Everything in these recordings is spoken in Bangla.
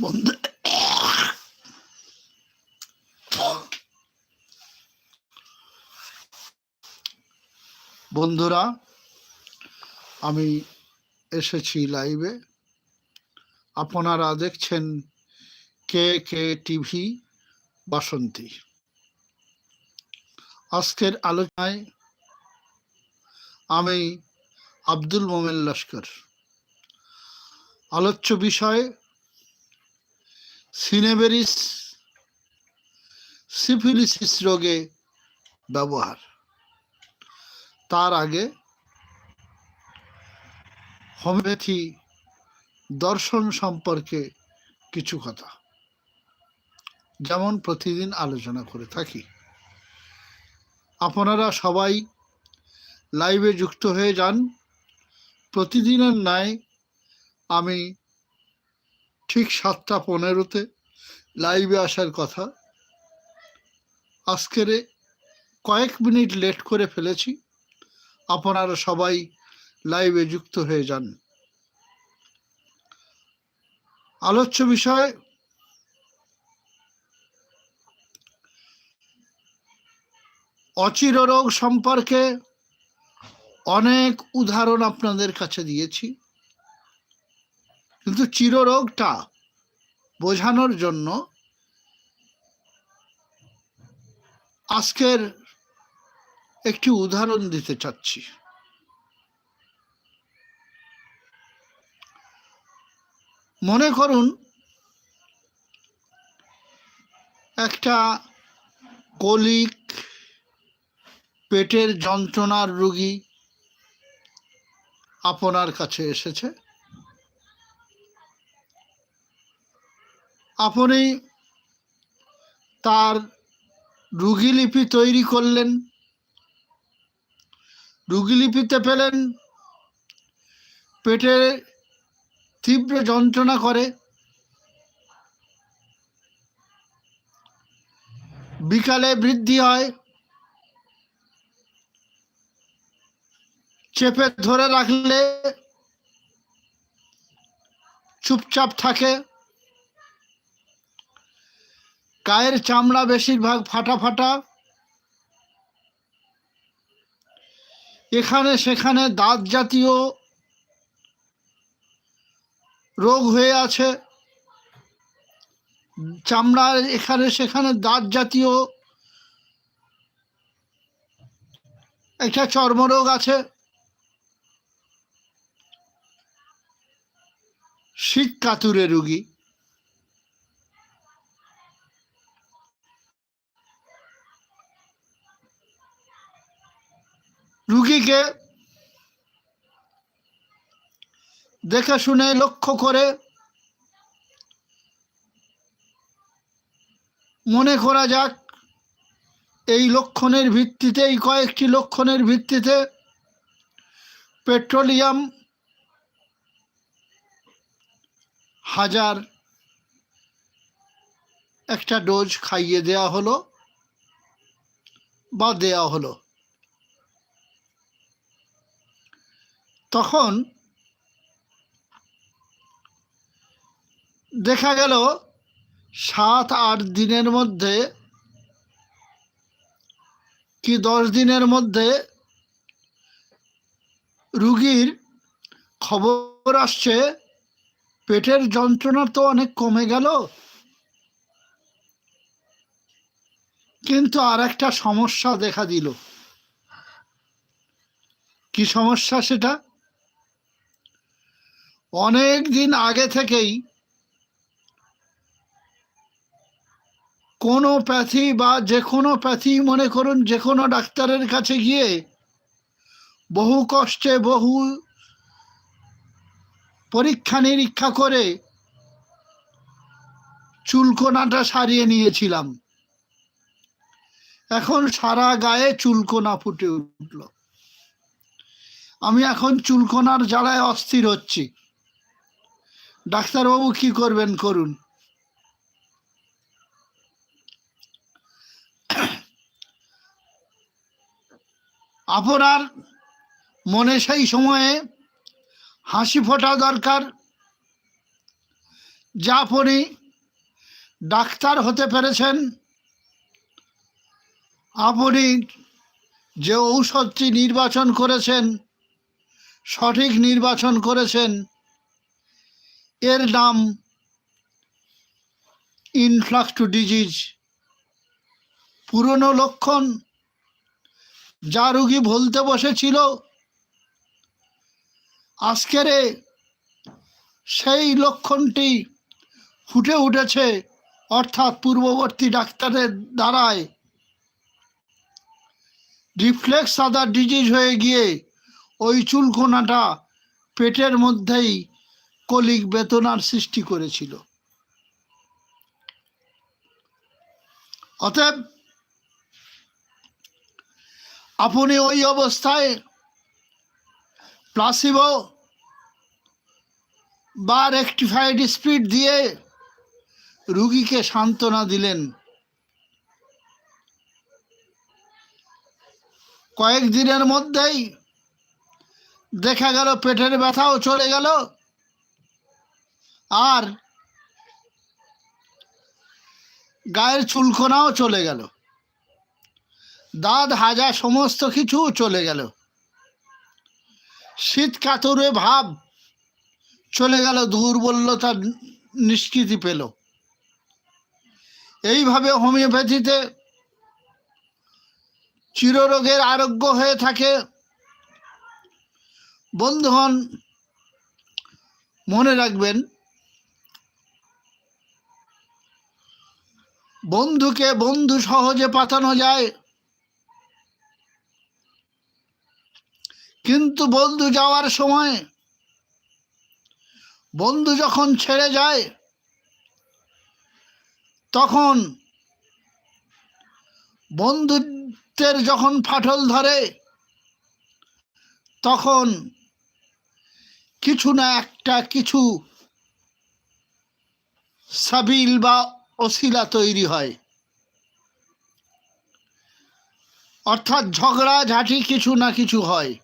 বন্ধু। বন্ধুরা, আমি এসেছি লাইভে। আপনারা দেখছেন কে কে টিভি বাসন্তী। আজকের আলোচনায় আমি আব্দুল মোমেন লস্কর। আলোচ্য বিষয় সিনেবেরিস সিফিলিসিস রোগে ব্যবহার। তার আগে হোমিওপ্যাথি দর্শন সম্পর্কে কিছু কথা। যেমন প্রতিদিন আলোচনা করে থাকি। আপনারা সবাই লাইভে যুক্ত হয়ে যান। প্রতিদিনের ন্যায় আমি ঠিক সাতটা পনেরোতে লাইভে আসার কথা। আজকের কয়েক মিনিট লেট করে ফেলেছি। আপনারা সবাই লাইভে যুক্ত হয়ে যান। আলোচ্য বিষয় অচির রোগ সম্পর্কে অনেক উদাহরণ আপনাদের কাছে দিয়েছি। কিন্তু চিররোগটা বোঝানোর জন্য আজকের একটি উদাহরণ দিতে চাচ্ছি। মনে করুন, একটা কলিক পেটের যন্ত্রণার রোগী আপনার কাছে এসেছে। আপনি তার রুগীলিপি তৈরি করলেন। রুগীলিপিতে পেলেন পেটে তীব্র যন্ত্রণা করে। বিকালে বৃদ্ধি হয়। চেপে ধরে রাখলে চুপচাপ থাকে। গায়ের চামড়া বেশিরভাগ ফাটা ফাটা। এখানে সেখানে দাঁত জাতীয় রোগ হয়ে আছে। চামড়ার এখানে সেখানে দাঁত জাতীয় একটা চর্মরোগ আছে। শীত কাতুরে রুগী। রুগীকে দেখে শুনে লক্ষ্য করে মনে করা যাক, এই লক্ষণের ভিত্তিতে, এই কয়েকটি লক্ষণের ভিত্তিতে পেট্রোলিয়াম হাজার একটা ডোজ খাইয়ে দেয়া হলো বা দেয়া হলো। তখন দেখা গেল সাত, আট দিনের মধ্যে কি দশ দিনের মধ্যে রুগীর খবর আসছে, পেটের যন্ত্রণা তো অনেক কমে গেল। কিন্তু আর একটা সমস্যা দেখা দিল। কি সমস্যা সেটা? অনেক দিন আগে থেকেই কোনো প্যাথি বা যে কোনো প্যাথি, মনে করুন যে কোনো ডাক্তারের কাছে গিয়ে বহু কষ্টে বহু পরীক্ষা নিরীক্ষা করে চুলকোনাটা সারিয়ে নিয়েছিলাম। এখন সারা গায়ে চুলকোনা ফুটে উঠল। আমি এখন চুলকোনার জ্বালায় অস্থির হচ্ছি। ডাক্তারবাবু কি করবেন, করুন। আপনার মনে সেই সময়ে হাসি ফোটা দরকার, যে আপনি ডাক্তার হতে পেরেছেন। আপনি যে ঔষধটি নির্বাচন করেছেন, সঠিক নির্বাচন করেছেন এর নাম ইনফ্লাক্স টু ডিজিজ পুরনো লক্ষণ, যা রুগী ভুলতে বসেছিল, আজকের সেই লক্ষণটি ফুটে উঠেছে, অর্থাৎ পূর্ববর্তী ডাক্তারের দ্বারায়। রিফ্লেক্স আদার ডিজিজ হয়ে গিয়ে ওই চুলকোনাটা পেটের মধ্যেই কলিক বেতনার সৃষ্টি করেছিল। অতএব আপনি ওই অবস্থায় প্লাসিবো বা রেকটিফাইড স্পিড দিয়ে রুগীকে সান্ত্বনা দিলেন। কয়েকদিনের মধ্যেই দেখা গেল পেটের ব্যথাও চলে গেল। আর গায়ের চুলকোনাও চলে গেল। দাঁত হাজা সমস্ত কিছু চলে গেল। শীত কাতরে ভাব চলে গেল, দুর্বলতা নিষ্কৃতি পেল। এইভাবে হোমিওপ্যাথিতে চিররোগের আরোগ্য হয়ে থাকে। বন্ধুগণ, মনে রাখবেন বন্ধুকে বন্ধু সহজে পাতানো যায়। কিন্তু বন্ধু যাওয়ার সময় বন্ধু যখন ছেড়ে যায়, তখন বন্ধুত্বের যখন ফাটল ধরে, তখন কিছু না একটা কিছু সাবিল বা অশিলা তৈরি হয়। অর্থাৎ ঝগড়া, ঝাঁটি কিছু না কিছু হয়।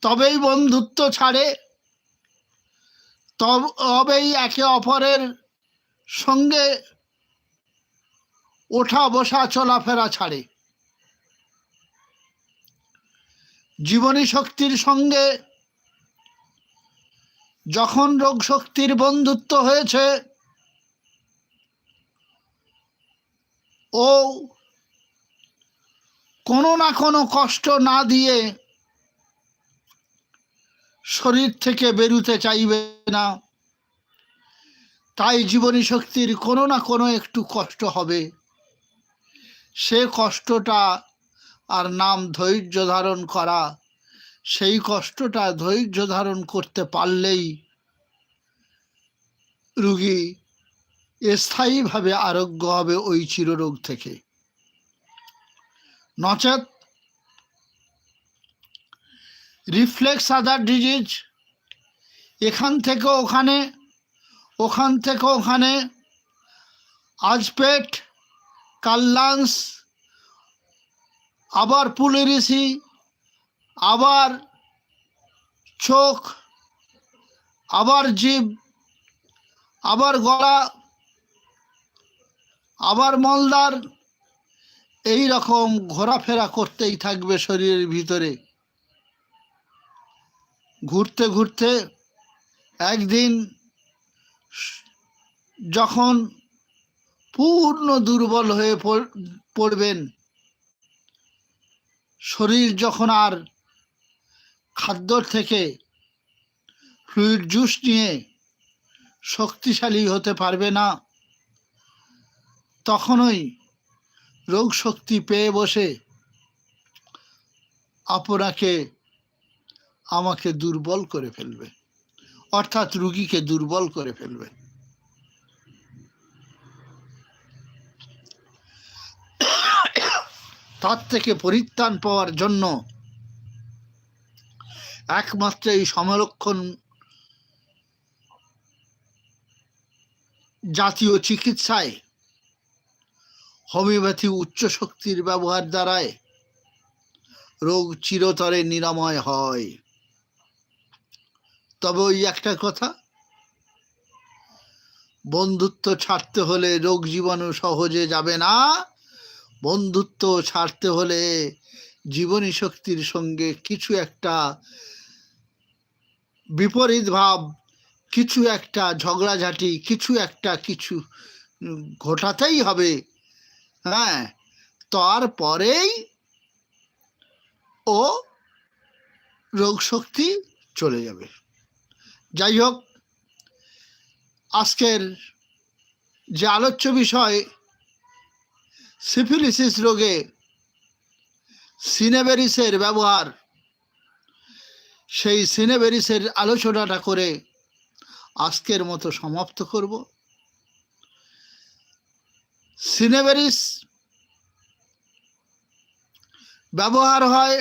তবেই বন্ধুত্ব ছাড়ে। তবেই একে অপরের সঙ্গে ওঠা বসা চলাফেরা ছাড়ে। জীবনী শক্তির সঙ্গে যখন রোগ শক্তির বন্ধুত্ব হয়েছে, ও কোনো না কোনো কষ্ট না দিয়ে শরীর থেকে বেরুতে চাইবে না। তাই জীবনী শক্তির কোনো না কোনো একটু কষ্ট হবে। সে কষ্টটা আর নাম ধৈর্য ধারণ করা সেই কষ্টটা ধৈর্য ধারণ করতে পারলেই রুগী স্থায়ীভাবে আরোগ্য হবে ওই চিররোগ থেকে। নচেত রিফ্লেক্স আদার ডিজিজ, এখান থেকে ওখানে, ওখান থেকে ওখানে, আজপেট কাল্লাংস আবার পুলেরিসি আবার চোখ, আবার জীব, আবার গলা, আবার মলদার এই রকম ঘোরাফেরা করতেই থাকবে শরীরের ভিতরে। ঘুরতে ঘুরতে একদিন যখন পূর্ণ দুর্বল হয়ে পড়বেন, শরীর যখন আর খাদ্য থেকে ফ্লুইড জুস নিয়ে শক্তিশালী হতে পারবে না, তখনই রোগ শক্তি পেয়ে বসে আপনাকে, আমাকে দুর্বল করে ফেলবে, অর্থাৎ রুগীকে দুর্বল করে ফেলবে। তার থেকে পরিত্রাণ পাওয়ার জন্য একমাত্র এই সমরক্ষণ জাতীয় চিকিৎসায় হোমিওপ্যাথি উচ্চ শক্তির ব্যবহার দ্বারায় রোগ চিরতরে নিরাময় হয়। তবে ওই একটা কথা, বন্ধুত্ব ছাড়তে হলে রোগ জীবাণু সহজে যাবে না। বন্ধুত্ব ছাড়তে হলে জীবনী শক্তির সঙ্গে কিছু একটা বিপরীত ভাব, কিছু একটা ঝগড়াঝাটি, কিছু একটা কিছু ঘটাতেই হবে হ্যাঁ? তারপরেই ও রোগ শক্তি চলে যাবে। যাই হোক, আজকের যে আলোচ্য বিষয়, সিফিলিসিস রোগে সিনেবেরিসের ব্যবহার সেই সিনেবেরিসের আলোচনাটা করে আজকের মতো সমাপ্ত করব। সিনেবেরিস ব্যবহার হয়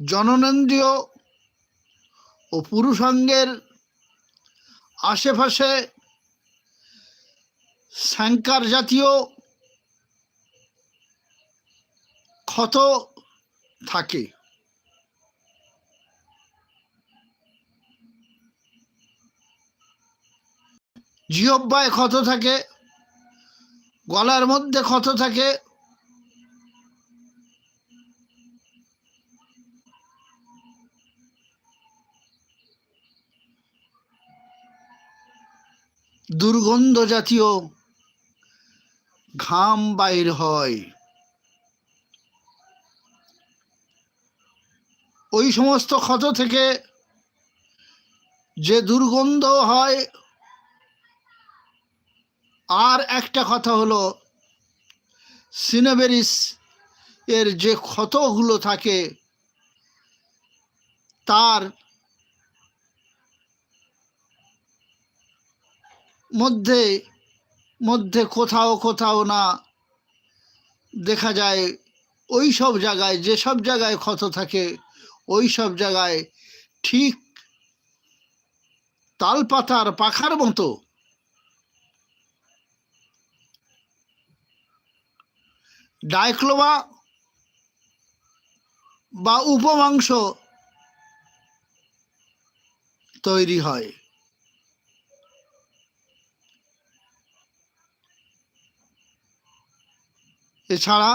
জননেন্দ্রিয় ও পুরুষাঙ্গের আশেপাশে স্যাঙ্কার জাতীয় ক্ষত থাকে। জিহব্বায় ক্ষত থাকে, গলার মধ্যে ক্ষত থাকে। দুর্গন্ধ জাতীয় ঘাম বাইর হয়। ওই সমস্ত ক্ষত থেকে যে দুর্গন্ধ হয় আর একটা কথা হলো, সিনেবেরিস এর যে ক্ষতগুলো থাকে, তার মধ্যে মধ্যে কোথাও কোথাও না দেখা যায় ওই সব জায়গায়, যেসব জায়গায় ক্ষত থাকে ওই সব জায়গায় ঠিক তালপাতার পাখার মতো ডাইক্লোমা বা উপমাংস তৈরি হয়। এছাড়া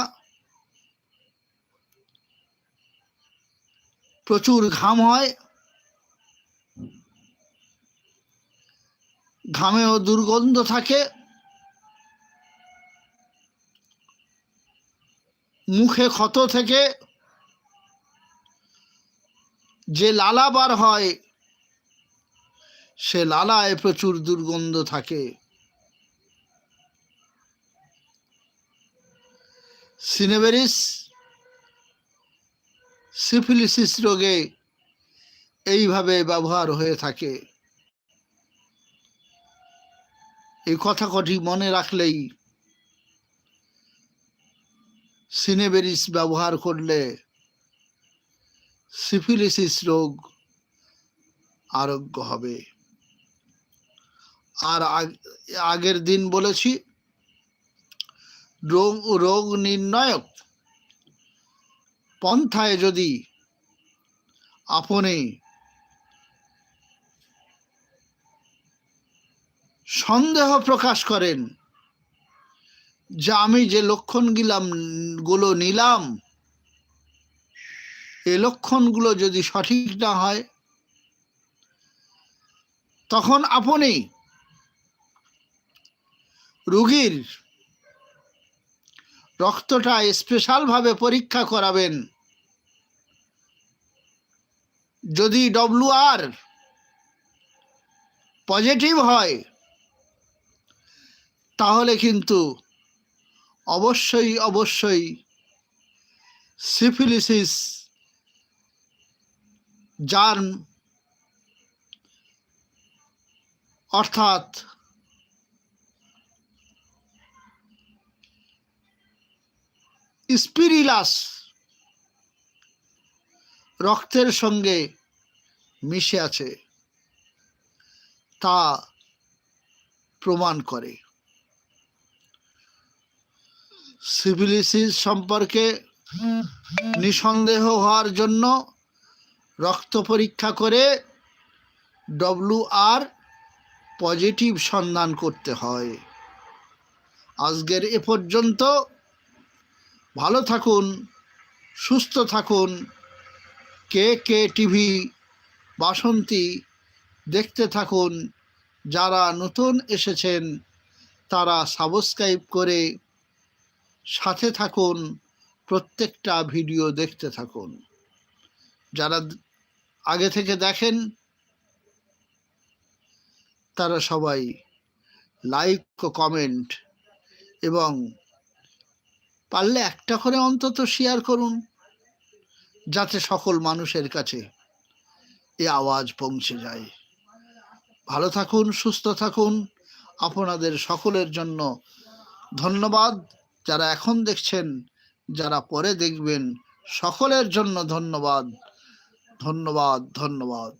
প্রচুর ঘাম হয়। ঘামেও দুর্গন্ধ থাকে। মুখে ক্ষত থেকে যে লালা বার হয়, সে লালায় প্রচুর দুর্গন্ধ থাকে। সিনেবেরিস সিফিলিসিস রোগে এইভাবে ব্যবহার হয়ে থাকে। এই কথা কটি মনে রাখলেই সিনেবেরিস ব্যবহার করলে সিফিলিসিস রোগ আরোগ্য হবে। আর আগ- আগের দিন বলেছি, রোগ রোগ নির্ণায়ক পন্থায় যদি আপনি সন্দেহ প্রকাশ করেন যে আমি যে লক্ষণ গিলামগুলো নিলাম এই লক্ষণগুলো যদি সঠিক না হয়, তখন আপনি রুগীর রক্তটা স্পেশালভাবে পরীক্ষা করাবেন। যদি ডব্লু আর পজিটিভ হয়, তাহলে কিন্তু অবশ্যই অবশ্যই। সিফিলিসিস জার্ম অর্থাৎ স্পিরিলাস রক্তের সঙ্গে মিশে আছে তা প্রমাণ করে। সিভিলিসিস সম্পর্কে নিঃসন্দেহ হওয়ার জন্য রক্ত পরীক্ষা করে ডব্লু আর পজিটিভ সন্ধান করতে হয়। আজকের এ পর্যন্ত। ভালো থাকুন, সুস্থ থাকুন। কে কে টিভি, বাসন্তী দেখতে থাকুন। যারা নতুন এসেছেন, তারা সাবস্ক্রাইব করে সাথে থাকুন, প্রত্যেকটা ভিডিও দেখতে থাকুন। যারা আগে থেকে দেখেন, তারা সবাই লাইক ও কমেন্ট এবং পারলে একটা করে অন্তত শেয়ার করুন, যাতে সকল মানুষের কাছে এ আওয়াজ পৌঁছে যায়। ভালো থাকুন, সুস্থ থাকুন। আপনাদের সকলের জন্য ধন্যবাদ। যারা এখন দেখছেন যারা পরে দেখবেন সকলের জন্য ধন্যবাদ। ধন্যবাদ ধন্যবাদ।